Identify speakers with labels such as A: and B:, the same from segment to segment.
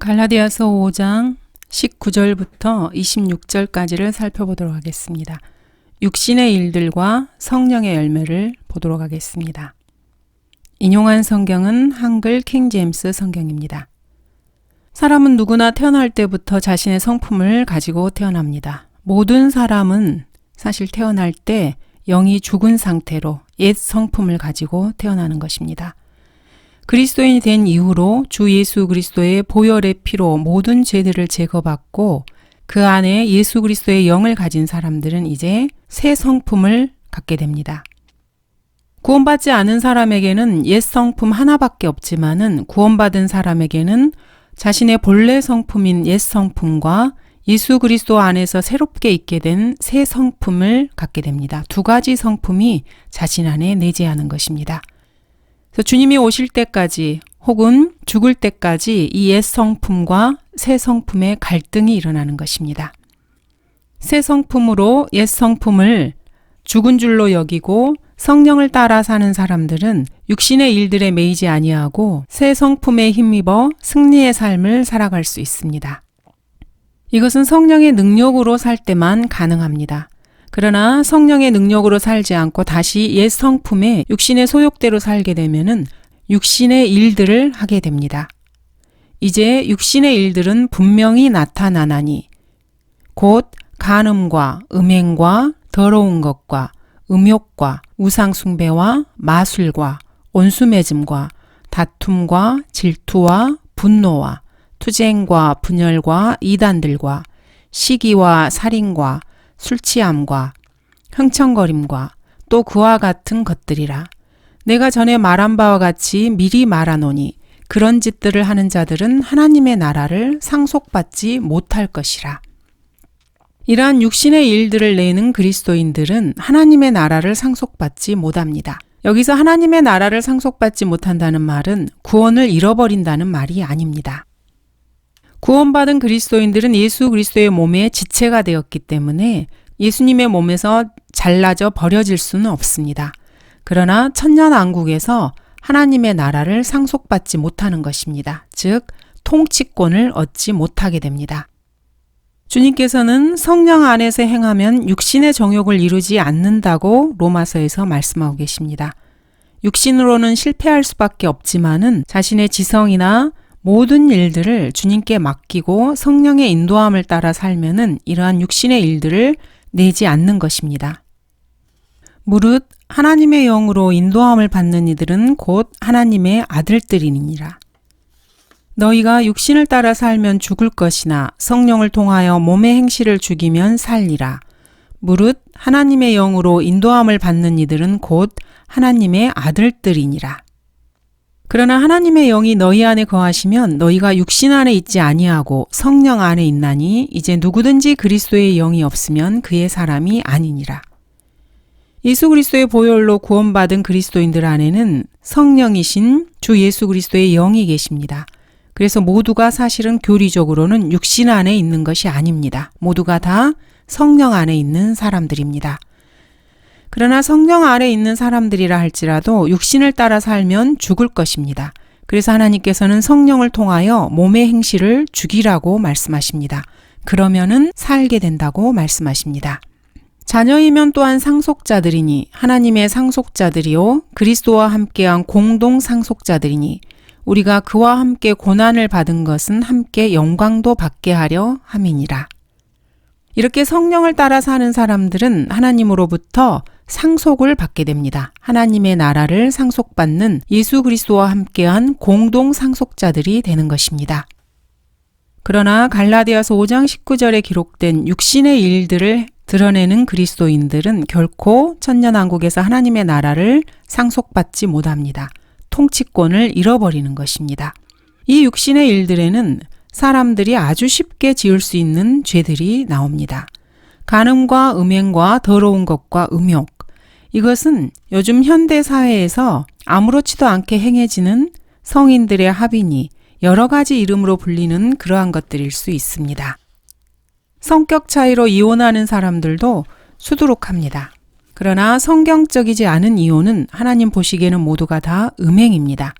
A: 갈라디아서 5장 19절부터 26절까지를 살펴보도록 하겠습니다. 육신의 일들과 성령의 열매를 보도록 하겠습니다. 인용한 성경은 한글 킹제임스 성경입니다. 사람은 누구나 태어날 때부터 자신의 성품을 가지고 태어납니다. 모든 사람은 사실 태어날 때 영이 죽은 상태로 옛 성품을 가지고 태어나는 것입니다. 그리스도인이 된 이후로 주 예수 그리스도의 보혈의 피로 모든 죄들을 제거받고 그 안에 예수 그리스도의 영을 가진 사람들은 이제 새 성품을 갖게 됩니다. 구원받지 않은 사람에게는 옛 성품 하나밖에 없지만은 구원받은 사람에게는 자신의 본래 성품인 옛 성품과 예수 그리스도 안에서 새롭게 있게 된 새 성품을 갖게 됩니다. 두 가지 성품이 자신 안에 내재하는 것입니다. 그래서 주님이 오실 때까지 혹은 죽을 때까지 이 옛 성품과 새 성품의 갈등이 일어나는 것입니다. 새 성품으로 옛 성품을 죽은 줄로 여기고 성령을 따라 사는 사람들은 육신의 일들에 매이지 아니하고 새 성품에 힘입어 승리의 삶을 살아갈 수 있습니다. 이것은 성령의 능력으로 살 때만 가능합니다. 그러나 성령의 능력으로 살지 않고 다시 옛 성품에 육신의 소욕대로 살게 되면은 육신의 일들을 하게 됩니다. 이제 육신의 일들은 분명히 나타나나니 곧 간음과 음행과 더러운 것과 음욕과 우상숭배와 마술과 온수매짐과 다툼과 질투와 분노와 투쟁과 분열과 이단들과 시기와 살인과 술 취함과 흥청거림과 또 그와 같은 것들이라. 내가 전에 말한 바와 같이 미리 말하노니 그런 짓들을 하는 자들은 하나님의 나라를 상속받지 못할 것이라. 이러한 육신의 일들을 내는 그리스도인들은 하나님의 나라를 상속받지 못합니다. 여기서 하나님의 나라를 상속받지 못한다는 말은 구원을 잃어버린다는 말이 아닙니다. 구원받은 그리스도인들은 예수 그리스도의 몸의 지체가 되었기 때문에 예수님의 몸에서 잘라져 버려질 수는 없습니다. 그러나 천년 왕국에서 하나님의 나라를 상속받지 못하는 것입니다. 즉, 통치권을 얻지 못하게 됩니다. 주님께서는 성령 안에서 행하면 육신의 정욕을 이루지 않는다고 로마서에서 말씀하고 계십니다. 육신으로는 실패할 수밖에 없지만은 자신의 지성이나 모든 일들을 주님께 맡기고 성령의 인도함을 따라 살면은 이러한 육신의 일들을 내지 않는 것입니다. 무릇 하나님의 영으로 인도함을 받는 이들은 곧 하나님의 아들들이니라. 너희가 육신을 따라 살면 죽을 것이나 성령을 통하여 몸의 행실을 죽이면 살리라. 무릇 하나님의 영으로 인도함을 받는 이들은 곧 하나님의 아들들이니라. 그러나 하나님의 영이 너희 안에 거하시면 너희가 육신 안에 있지 아니하고 성령 안에 있나니 이제 누구든지 그리스도의 영이 없으면 그의 사람이 아니니라. 예수 그리스도의 보혈로 구원받은 그리스도인들 안에는 성령이신 주 예수 그리스도의 영이 계십니다. 그래서 모두가 사실은 교리적으로는 육신 안에 있는 것이 아닙니다. 모두가 다 성령 안에 있는 사람들입니다. 그러나 성령 아래 있는 사람들이라 할지라도 육신을 따라 살면 죽을 것입니다. 그래서 하나님께서는 성령을 통하여 몸의 행실을 죽이라고 말씀하십니다. 그러면은 살게 된다고 말씀하십니다. 자녀이면 또한 상속자들이니 하나님의 상속자들이요 그리스도와 함께한 공동 상속자들이니 우리가 그와 함께 고난을 받은 것은 함께 영광도 받게 하려 함이니라. 이렇게 성령을 따라 사는 사람들은 하나님으로부터 상속을 받게 됩니다. 하나님의 나라를 상속받는 예수 그리스도와 함께한 공동 상속자들이 되는 것입니다. 그러나 갈라디아서 5장 19절에 기록된 육신의 일들을 드러내는 그리스도인들은 결코 천년왕국에서 하나님의 나라를 상속받지 못합니다. 통치권을 잃어버리는 것입니다. 이 육신의 일들에는 사람들이 아주 쉽게 지을 수 있는 죄들이 나옵니다. 간음과 음행과 더러운 것과 음욕. 이것은 요즘 현대 사회에서 아무렇지도 않게 행해지는 성인들의 합인이 여러 가지 이름으로 불리는 그러한 것들일 수 있습니다. 성격 차이로 이혼하는 사람들도 수두룩합니다. 그러나 성경적이지 않은 이혼은 하나님 보시기에는 모두가 다 음행입니다.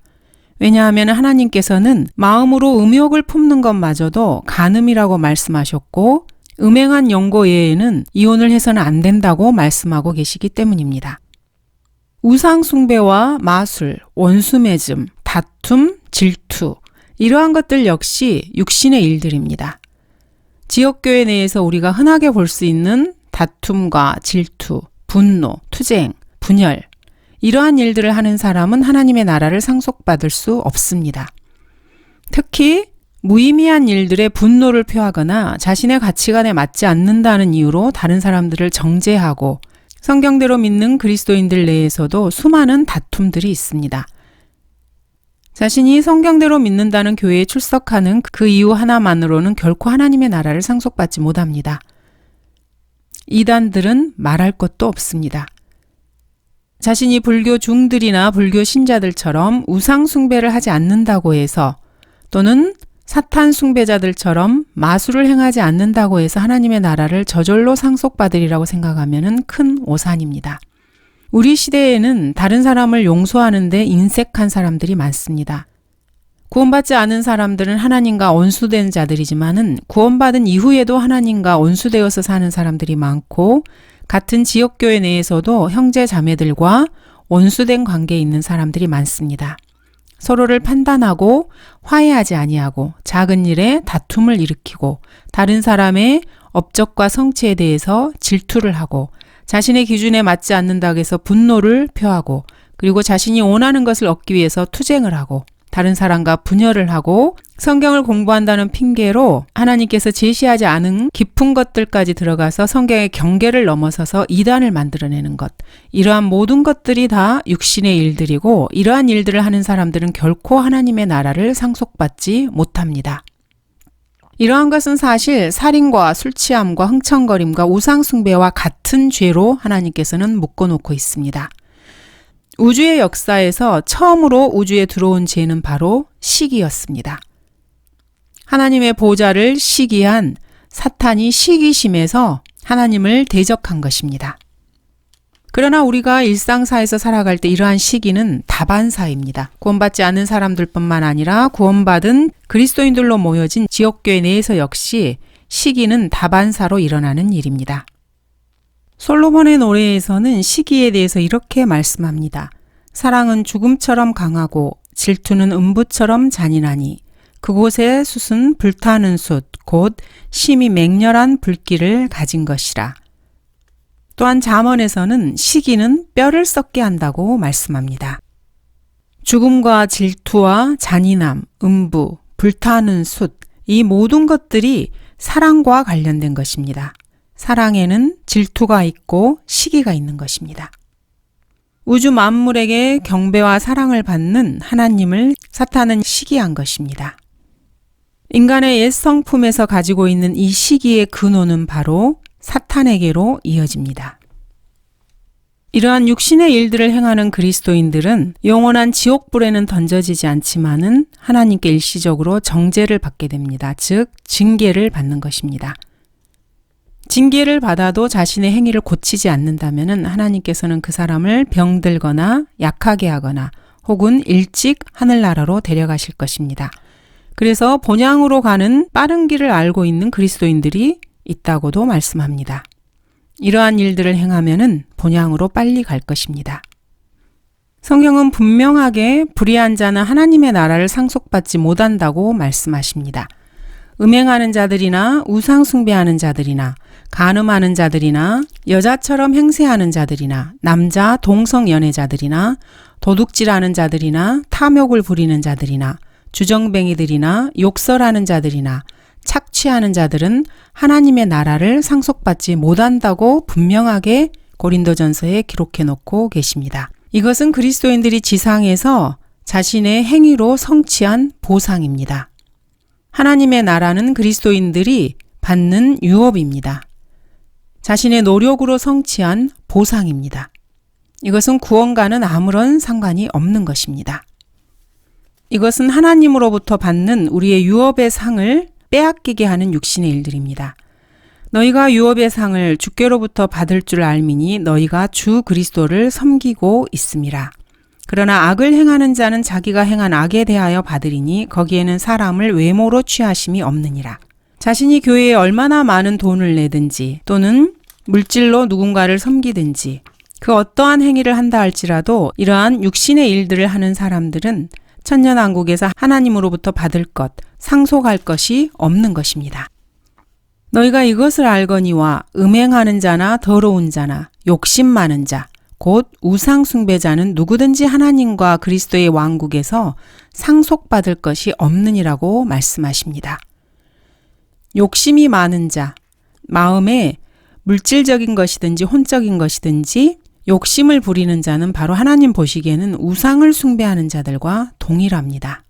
A: 왜냐하면 하나님께서는 마음으로 음욕을 품는 것마저도 간음이라고 말씀하셨고 음행한 연고 외에는 이혼을 해서는 안 된다고 말씀하고 계시기 때문입니다. 우상숭배와 마술, 원수매즘, 다툼, 질투, 이러한 것들 역시 육신의 일들입니다. 지역교회 내에서 우리가 흔하게 볼 수 있는 다툼과 질투, 분노, 투쟁, 분열, 이러한 일들을 하는 사람은 하나님의 나라를 상속받을 수 없습니다. 특히 무의미한 일들에 분노를 표하거나 자신의 가치관에 맞지 않는다는 이유로 다른 사람들을 정죄하고 성경대로 믿는 그리스도인들 내에서도 수많은 다툼들이 있습니다. 자신이 성경대로 믿는다는 교회에 출석하는 그 이유 하나만으로는 결코 하나님의 나라를 상속받지 못합니다. 이단들은 말할 것도 없습니다. 자신이 불교 중들이나 불교 신자들처럼 우상숭배를 하지 않는다고 해서 또는 사탄 숭배자들처럼 마술을 행하지 않는다고 해서 하나님의 나라를 저절로 상속받으리라고 생각하면 큰 오산입니다. 우리 시대에는 다른 사람을 용서하는데 인색한 사람들이 많습니다. 구원받지 않은 사람들은 하나님과 원수된 자들이지만은 구원받은 이후에도 하나님과 원수되어서 사는 사람들이 많고 같은 지역교회 내에서도 형제 자매들과 원수된 관계에 있는 사람들이 많습니다. 서로를 판단하고 화해하지 아니하고 작은 일에 다툼을 일으키고 다른 사람의 업적과 성취에 대해서 질투를 하고 자신의 기준에 맞지 않는다고 해서 분노를 표하고 그리고 자신이 원하는 것을 얻기 위해서 투쟁을 하고 다른 사람과 분열을 하고 성경을 공부한다는 핑계로 하나님께서 제시하지 않은 깊은 것들까지 들어가서 성경의 경계를 넘어서서 이단을 만들어내는 것. 이러한 모든 것들이 다 육신의 일들이고 이러한 일들을 하는 사람들은 결코 하나님의 나라를 상속받지 못합니다. 이러한 것은 사실 살인과 술 취함과 흥청거림과 우상숭배와 같은 죄로 하나님께서는 묶어놓고 있습니다. 우주의 역사에서 처음으로 우주에 들어온 죄는 바로 시기였습니다. 하나님의 보좌를 시기한 사탄이 시기심에서 하나님을 대적한 것입니다. 그러나 우리가 일상사에서 살아갈 때 이러한 시기는 다반사입니다. 구원받지 않은 사람들뿐만 아니라 구원받은 그리스도인들로 모여진 지역교회 내에서 역시 시기는 다반사로 일어나는 일입니다. 솔로몬의 노래에서는 시기에 대해서 이렇게 말씀합니다. 사랑은 죽음처럼 강하고 질투는 음부처럼 잔인하니 그곳의 숯은 불타는 숯, 곧 심히 맹렬한 불길을 가진 것이라. 또한 잠언에서는 시기는 뼈를 썩게 한다고 말씀합니다. 죽음과 질투와 잔인함, 음부, 불타는 숯, 이 모든 것들이 사랑과 관련된 것입니다. 사랑에는 질투가 있고 시기가 있는 것입니다. 우주 만물에게 경배와 사랑을 받는 하나님을 사탄은 시기한 것입니다. 인간의 옛 성품에서 가지고 있는 이 시기의 근원은 바로 사탄에게로 이어집니다. 이러한 육신의 일들을 행하는 그리스도인들은 영원한 지옥불에는 던져지지 않지만은 하나님께 일시적으로 정죄를 받게 됩니다. 즉, 징계를 받는 것입니다. 징계를 받아도 자신의 행위를 고치지 않는다면 하나님께서는 그 사람을 병들거나 약하게 하거나 혹은 일찍 하늘나라로 데려가실 것입니다. 그래서 본향으로 가는 빠른 길을 알고 있는 그리스도인들이 있다고도 말씀합니다. 이러한 일들을 행하면은 본향으로 빨리 갈 것입니다. 성경은 분명하게 불의한 자는 하나님의 나라를 상속받지 못한다고 말씀하십니다. 음행하는 자들이나 우상숭배하는 자들이나 간음하는 자들이나 여자처럼 행세하는 자들이나 남자 동성 연애자들이나 도둑질하는 자들이나 탐욕을 부리는 자들이나 주정뱅이들이나 욕설하는 자들이나 착취하는 자들은 하나님의 나라를 상속받지 못한다고 분명하게 고린도전서에 기록해 놓고 계십니다. 이것은 그리스도인들이 지상에서 자신의 행위로 성취한 보상입니다. 하나님의 나라는 그리스도인들이 받는 유업입니다. 자신의 노력으로 성취한 보상입니다. 이것은 구원과는 아무런 상관이 없는 것입니다. 이것은 하나님으로부터 받는 우리의 유업의 상을 빼앗기게 하는 육신의 일들입니다. 너희가 유업의 상을 주께로부터 받을 줄 알미니 너희가 주 그리스도를 섬기고 있음이라. 그러나 악을 행하는 자는 자기가 행한 악에 대하여 받으리니 거기에는 사람을 외모로 취하심이 없느니라. 자신이 교회에 얼마나 많은 돈을 내든지 또는 물질로 누군가를 섬기든지 그 어떠한 행위를 한다 할지라도 이러한 육신의 일들을 하는 사람들은 천년왕국에서 하나님으로부터 받을 것, 상속할 것이 없는 것입니다. 너희가 이것을 알거니와 음행하는 자나 더러운 자나 욕심 많은 자, 곧 우상 숭배자는 누구든지 하나님과 그리스도의 왕국에서 상속받을 것이 없느니라고 말씀하십니다. 욕심이 많은 자, 마음에 물질적인 것이든지 혼적인 것이든지 욕심을 부리는 자는 바로 하나님 보시기에는 우상을 숭배하는 자들과 동일합니다.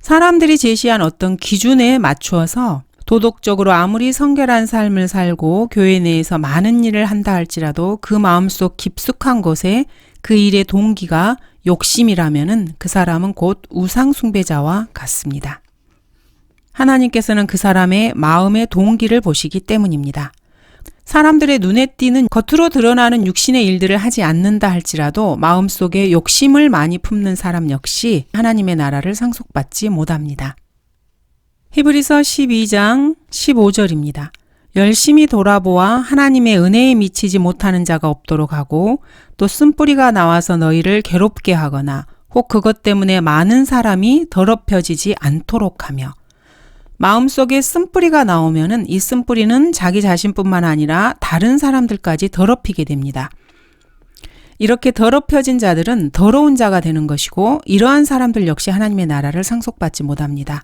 A: 사람들이 제시한 어떤 기준에 맞추어서 도덕적으로 아무리 성결한 삶을 살고 교회 내에서 많은 일을 한다 할지라도 그 마음속 깊숙한 곳에 그 일의 동기가 욕심이라면은 그 사람은 곧 우상숭배자와 같습니다. 하나님께서는 그 사람의 마음의 동기를 보시기 때문입니다. 사람들의 눈에 띄는 겉으로 드러나는 육신의 일들을 하지 않는다 할지라도 마음속에 욕심을 많이 품는 사람 역시 하나님의 나라를 상속받지 못합니다. 히브리서 12장 15절입니다. 열심히 돌아보아 하나님의 은혜에 미치지 못하는 자가 없도록 하고 또 쓴뿌리가 나와서 너희를 괴롭게 하거나 혹 그것 때문에 많은 사람이 더럽혀지지 않도록 하며 마음속에 쓴뿌리가 나오면은 이 쓴뿌리는 자기 자신뿐만 아니라 다른 사람들까지 더럽히게 됩니다. 이렇게 더럽혀진 자들은 더러운 자가 되는 것이고 이러한 사람들 역시 하나님의 나라를 상속받지 못합니다.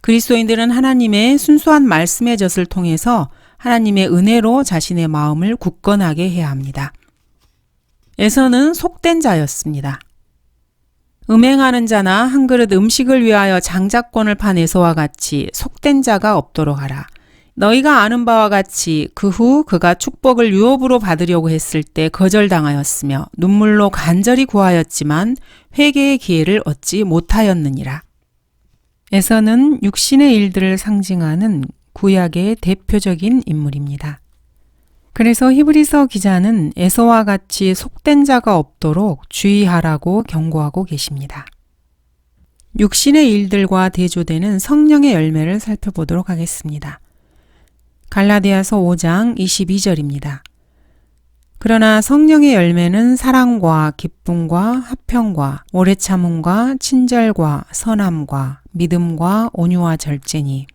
A: 그리스도인들은 하나님의 순수한 말씀의 젖을 통해서 하나님의 은혜로 자신의 마음을 굳건하게 해야 합니다. 에서는 속된 자였습니다. 음행하는 자나 한 그릇 음식을 위하여 장자권을 판 에서와 같이 속된 자가 없도록 하라. 너희가 아는 바와 같이 그 후 그가 축복을 유업으로 받으려고 했을 때 거절당하였으며 눈물로 간절히 구하였지만 회개의 기회를 얻지 못하였느니라. 에서는 육신의 일들을 상징하는 구약의 대표적인 인물입니다. 그래서 히브리서 기자는 에서와 같이 속된 자가 없도록 주의하라고 경고하고 계십니다. 육신의 일들과 대조되는 성령의 열매를 살펴보도록 하겠습니다. 갈라디아서 5장 22절입니다. 그러나 성령의 열매는 사랑과 기쁨과 화평과 오래 참음과 친절과 선함과 믿음과 온유와 절제니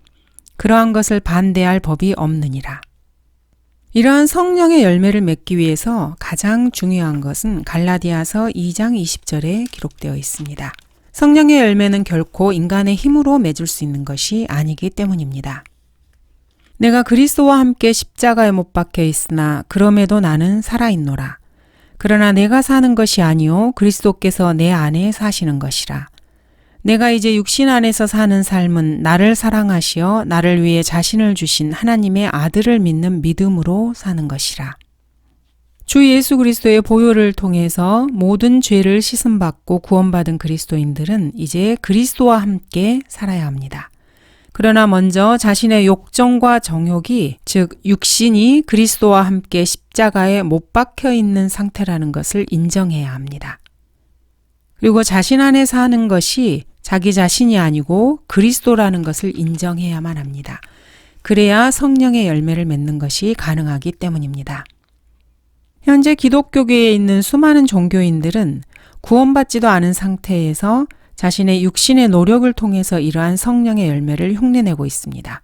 A: 그러한 것을 반대할 법이 없느니라. 이러한 성령의 열매를 맺기 위해서 가장 중요한 것은 갈라디아서 2장 20절에 기록되어 있습니다. 성령의 열매는 결코 인간의 힘으로 맺을 수 있는 것이 아니기 때문입니다. 내가 그리스도와 함께 십자가에 못 박혀 있으나 그럼에도 나는 살아 있노라. 그러나 내가 사는 것이 아니요 그리스도께서 내 안에 사시는 것이라. 내가 이제 육신 안에서 사는 삶은 나를 사랑하시어 나를 위해 자신을 주신 하나님의 아들을 믿는 믿음으로 사는 것이라. 주 예수 그리스도의 보혈을 통해서 모든 죄를 씻음받고 구원받은 그리스도인들은 이제 그리스도와 함께 살아야 합니다. 그러나 먼저 자신의 욕정과 정욕이 즉 육신이 그리스도와 함께 십자가에 못 박혀 있는 상태라는 것을 인정해야 합니다. 그리고 자신 안에 사는 것이 자기 자신이 아니고 그리스도라는 것을 인정해야만 합니다. 그래야 성령의 열매를 맺는 것이 가능하기 때문입니다. 현재 기독교계에 있는 수많은 종교인들은 구원받지도 않은 상태에서 자신의 육신의 노력을 통해서 이러한 성령의 열매를 흉내내고 있습니다.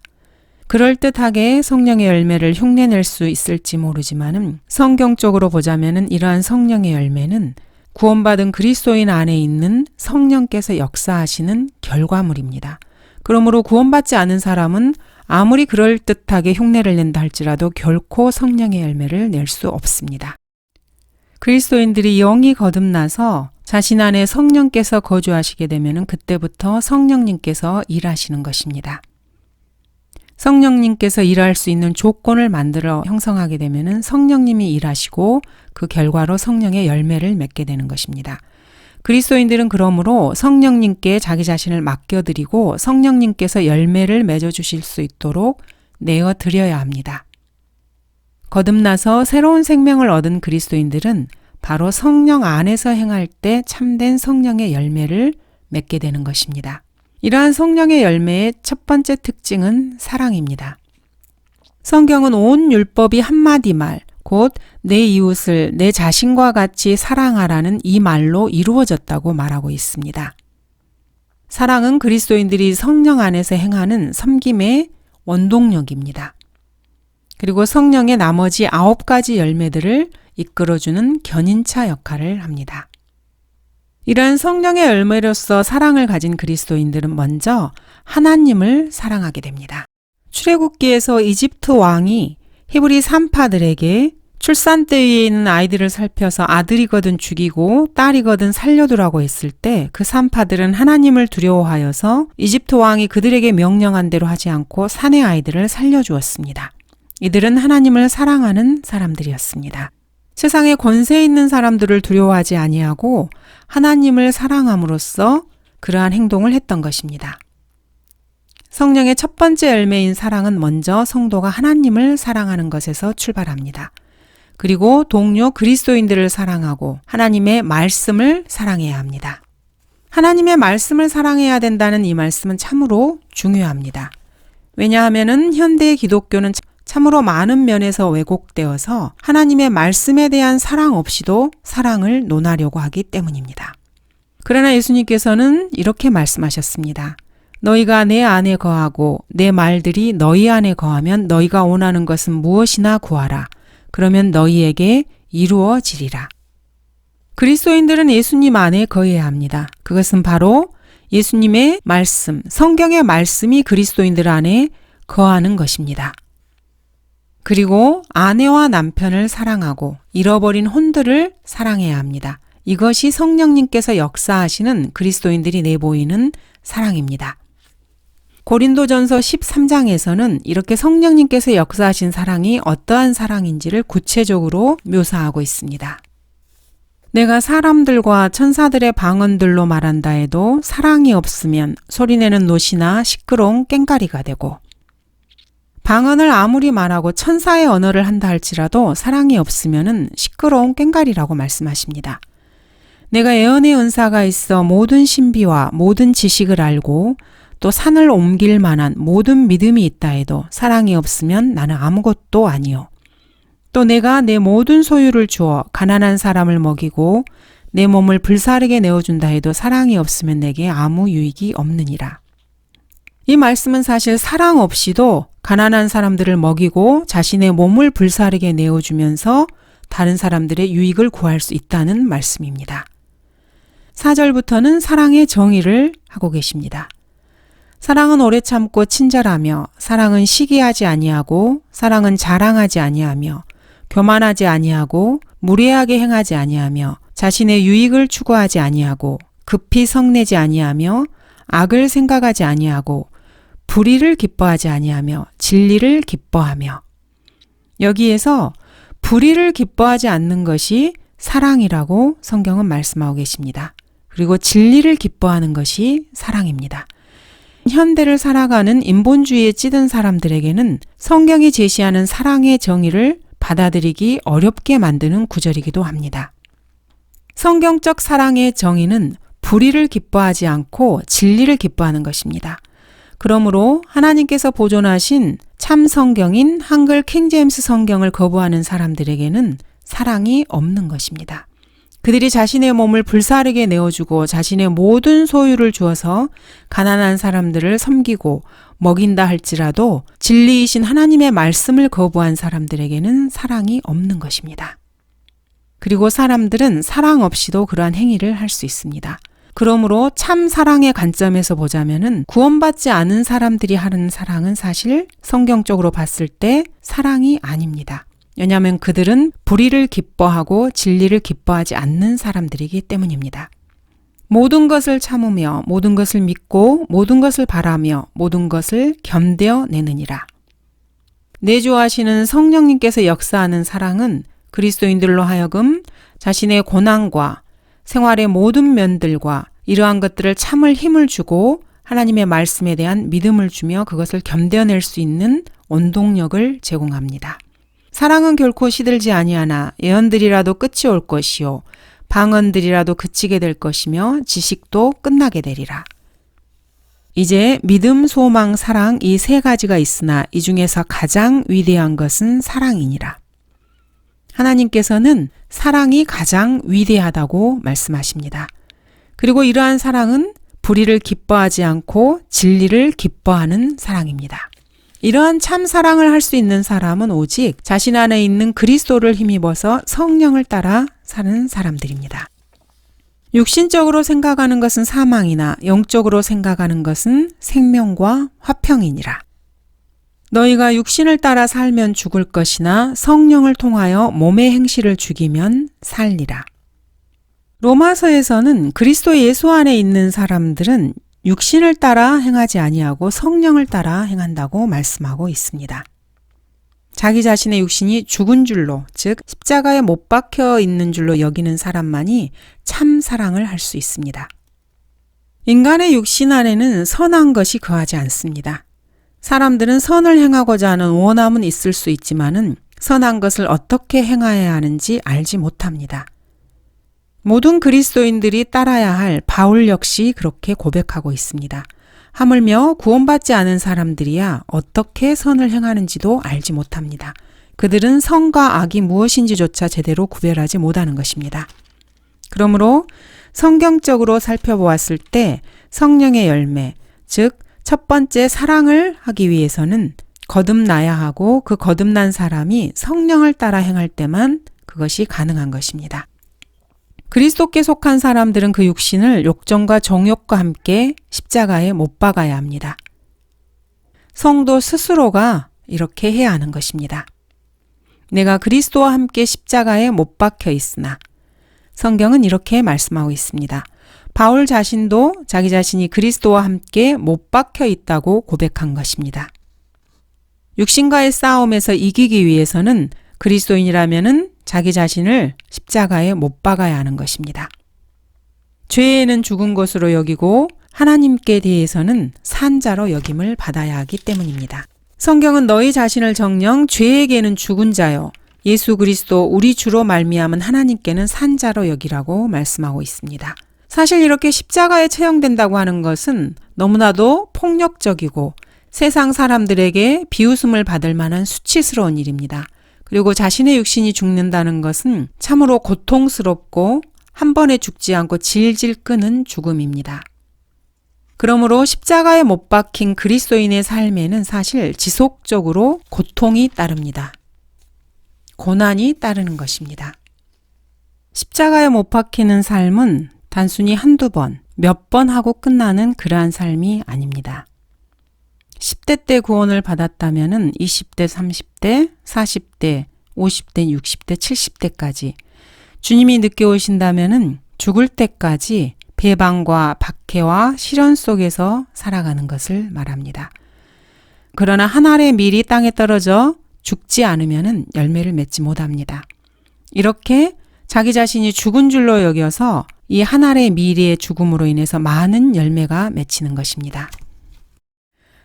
A: 그럴듯하게 성령의 열매를 흉내낼 수 있을지 모르지만은 성경적으로 보자면은 이러한 성령의 열매는 구원받은 그리스도인 안에 있는 성령께서 역사하시는 결과물입니다. 그러므로 구원받지 않은 사람은 아무리 그럴듯하게 흉내를 낸다 할지라도 결코 성령의 열매를 낼 수 없습니다. 그리스도인들이 영이 거듭나서 자신 안에 성령께서 거주하시게 되면 그때부터 성령님께서 일하시는 것입니다. 성령님께서 일할 수 있는 조건을 만들어 형성하게 되면 성령님이 일하시고 그 결과로 성령의 열매를 맺게 되는 것입니다. 그리스도인들은 그러므로 성령님께 자기 자신을 맡겨드리고 성령님께서 열매를 맺어주실 수 있도록 내어 드려야 합니다. 거듭나서 새로운 생명을 얻은 그리스도인들은 바로 성령 안에서 행할 때 참된 성령의 열매를 맺게 되는 것입니다. 이러한 성령의 열매의 첫 번째 특징은 사랑입니다. 성경은 온 율법이 한마디 말, 곧 내 이웃을 내 자신과 같이 사랑하라는 이 말로 이루어졌다고 말하고 있습니다. 사랑은 그리스도인들이 성령 안에서 행하는 섬김의 원동력입니다. 그리고 성령의 나머지 아홉 가지 열매들을 이끌어주는 견인차 역할을 합니다. 이러한 성령의 열매로서 사랑을 가진 그리스도인들은 먼저 하나님을 사랑하게 됩니다. 출애굽기에서 이집트 왕이 히브리 산파들에게 출산대 위에 있는 아이들을 살펴서 아들이거든 죽이고 딸이거든 살려두라고 했을 때 그 산파들은 하나님을 두려워하여서 이집트 왕이 그들에게 명령한 대로 하지 않고 산의 아이들을 살려주었습니다. 이들은 하나님을 사랑하는 사람들이었습니다. 세상에 권세 있는 사람들을 두려워하지 아니하고 하나님을 사랑함으로써 그러한 행동을 했던 것입니다. 성령의 첫 번째 열매인 사랑은 먼저 성도가 하나님을 사랑하는 것에서 출발합니다. 그리고 동료 그리스도인들을 사랑하고 하나님의 말씀을 사랑해야 합니다. 하나님의 말씀을 사랑해야 된다는 이 말씀은 참으로 중요합니다. 왜냐하면 현대 기독교는 참으로 많은 면에서 왜곡되어서 하나님의 말씀에 대한 사랑 없이도 사랑을 논하려고 하기 때문입니다. 그러나 예수님께서는 이렇게 말씀하셨습니다. 너희가 내 안에 거하고 내 말들이 너희 안에 거하면 너희가 원하는 것은 무엇이나 구하라. 그러면 너희에게 이루어지리라. 그리스도인들은 예수님 안에 거해야 합니다. 그것은 바로 예수님의 말씀, 성경의 말씀이 그리스도인들 안에 거하는 것입니다. 그리고 아내와 남편을 사랑하고 잃어버린 혼들을 사랑해야 합니다. 이것이 성령님께서 역사하시는 그리스도인들이 내보이는 사랑입니다. 고린도전서 13장에서는 이렇게 성령님께서 역사하신 사랑이 어떠한 사랑인지를 구체적으로 묘사하고 있습니다. 내가 사람들과 천사들의 방언들로 말한다 해도 사랑이 없으면 소리내는 노시나 시끄러운 깽가리가 되고 방언을 아무리 말하고 천사의 언어를 한다 할지라도 사랑이 없으면 시끄러운 깽가리라고 말씀하십니다. 내가 예언의 은사가 있어 모든 신비와 모든 지식을 알고 또 산을 옮길 만한 모든 믿음이 있다 해도 사랑이 없으면 나는 아무것도 아니요. 또 내가 내 모든 소유를 주어 가난한 사람을 먹이고 내 몸을 불사르게 내어준다 해도 사랑이 없으면 내게 아무 유익이 없느니라. 이 말씀은 사실 사랑 없이도 가난한 사람들을 먹이고 자신의 몸을 불사르게 내어주면서 다른 사람들의 유익을 구할 수 있다는 말씀입니다. 4절부터는 사랑의 정의를 하고 계십니다. 사랑은 오래 참고 친절하며 사랑은 시기하지 아니하고 사랑은 자랑하지 아니하며 교만하지 아니하고 무례하게 행하지 아니하며 자신의 유익을 추구하지 아니하고 급히 성내지 아니하며 악을 생각하지 아니하고 불의를 기뻐하지 아니하며 진리를 기뻐하며 여기에서 불의를 기뻐하지 않는 것이 사랑이라고 성경은 말씀하고 계십니다. 그리고 진리를 기뻐하는 것이 사랑입니다. 현대를 살아가는 인본주의에 찌든 사람들에게는 성경이 제시하는 사랑의 정의를 받아들이기 어렵게 만드는 구절이기도 합니다. 성경적 사랑의 정의는 불의를 기뻐하지 않고 진리를 기뻐하는 것입니다. 그러므로 하나님께서 보존하신 참 성경인 한글 킹제임스 성경을 거부하는 사람들에게는 사랑이 없는 것입니다. 그들이 자신의 몸을 불사르게 내어주고 자신의 모든 소유를 주어서 가난한 사람들을 섬기고 먹인다 할지라도 진리이신 하나님의 말씀을 거부한 사람들에게는 사랑이 없는 것입니다. 그리고 사람들은 사랑 없이도 그러한 행위를 할 수 있습니다. 그러므로 참 사랑의 관점에서 보자면은 구원받지 않은 사람들이 하는 사랑은 사실 성경적으로 봤을 때 사랑이 아닙니다. 왜냐하면 그들은 불의를 기뻐하고 진리를 기뻐하지 않는 사람들이기 때문입니다. 모든 것을 참으며 모든 것을 믿고 모든 것을 바라며 모든 것을 견뎌내느니라. 내주하시는 성령님께서 역사하는 사랑은 그리스도인들로 하여금 자신의 고난과 생활의 모든 면들과 이러한 것들을 참을 힘을 주고 하나님의 말씀에 대한 믿음을 주며 그것을 견뎌낼 수 있는 원동력을 제공합니다. 사랑은 결코 시들지 아니하나 예언들이라도 끝이 올 것이요 방언들이라도 그치게 될 것이며 지식도 끝나게 되리라. 이제 믿음, 소망, 사랑 이 세 가지가 있으나 이 중에서 가장 위대한 것은 사랑이니라. 하나님께서는 사랑이 가장 위대하다고 말씀하십니다. 그리고 이러한 사랑은 불의를 기뻐하지 않고 진리를 기뻐하는 사랑입니다. 이러한 참 사랑을 할 수 있는 사람은 오직 자신 안에 있는 그리스도를 힘입어서 성령을 따라 사는 사람들입니다. 육신적으로 생각하는 것은 사망이나 영적으로 생각하는 것은 생명과 화평이니라. 너희가 육신을 따라 살면 죽을 것이나 성령을 통하여 몸의 행실을 죽이면 살리라. 로마서에서는 그리스도 예수 안에 있는 사람들은 육신을 따라 행하지 아니하고 성령을 따라 행한다고 말씀하고 있습니다. 자기 자신의 육신이 죽은 줄로, 즉 십자가에 못 박혀 있는 줄로 여기는 사람만이 참 사랑을 할 수 있습니다. 인간의 육신 안에는 선한 것이 거하지 않습니다. 사람들은 선을 행하고자 하는 원함은 있을 수 있지만은 선한 것을 어떻게 행해야 하는지 알지 못합니다. 모든 그리스도인들이 따라야 할 바울 역시 그렇게 고백하고 있습니다. 하물며 구원받지 않은 사람들이야 어떻게 선을 행하는지도 알지 못합니다. 그들은 선과 악이 무엇인지조차 제대로 구별하지 못하는 것입니다. 그러므로 성경적으로 살펴보았을 때 성령의 열매, 즉, 첫 번째 사랑을 하기 위해서는 거듭나야 하고 그 거듭난 사람이 성령을 따라 행할 때만 그것이 가능한 것입니다. 그리스도께 속한 사람들은 그 육신을 욕정과 정욕과 함께 십자가에 못 박아야 합니다. 성도 스스로가 이렇게 해야 하는 것입니다. 내가 그리스도와 함께 십자가에 못 박혀 있으나 성경은 이렇게 말씀하고 있습니다. 바울 자신도 자기 자신이 그리스도와 함께 못 박혀 있다고 고백한 것입니다. 육신과의 싸움에서 이기기 위해서는 그리스도인이라면은 자기 자신을 십자가에 못 박아야 하는 것입니다. 죄에는 죽은 것으로 여기고 하나님께 대해서는 산자로 여김을 받아야 하기 때문입니다. 성경은 너희 자신을 정령 죄에게는 죽은 자요 예수 그리스도 우리 주로 말미암은 하나님께는 산자로 여기라고 말씀하고 있습니다. 사실 이렇게 십자가에 처형된다고 하는 것은 너무나도 폭력적이고 세상 사람들에게 비웃음을 받을 만한 수치스러운 일입니다. 그리고 자신의 육신이 죽는다는 것은 참으로 고통스럽고 한 번에 죽지 않고 질질 끄는 죽음입니다. 그러므로 십자가에 못 박힌 그리스도인의 삶에는 사실 지속적으로 고통이 따릅니다. 고난이 따르는 것입니다. 십자가에 못 박히는 삶은 단순히 한두 번, 몇 번 하고 끝나는 그러한 삶이 아닙니다. 10대 때 구원을 받았다면 20대, 30대, 40대, 50대, 60대, 70대까지 주님이 늦게 오신다면 죽을 때까지 배방과 박해와 시련 속에서 살아가는 것을 말합니다. 그러나 한 알의 밀이 땅에 떨어져 죽지 않으면 열매를 맺지 못합니다. 이렇게 자기 자신이 죽은 줄로 여겨서 이 한 알의 미리의 죽음으로 인해서 많은 열매가 맺히는 것입니다.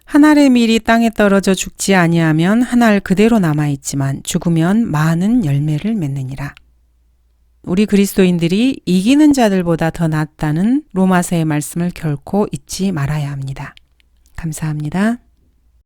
A: 한 알의 밀이 땅에 떨어져 죽지 아니하면 한 알 그대로 남아 있지만 죽으면 많은 열매를 맺느니라. 우리 그리스도인들이 이기는 자들보다 더 낫다는 로마서의 말씀을 결코 잊지 말아야 합니다. 감사합니다.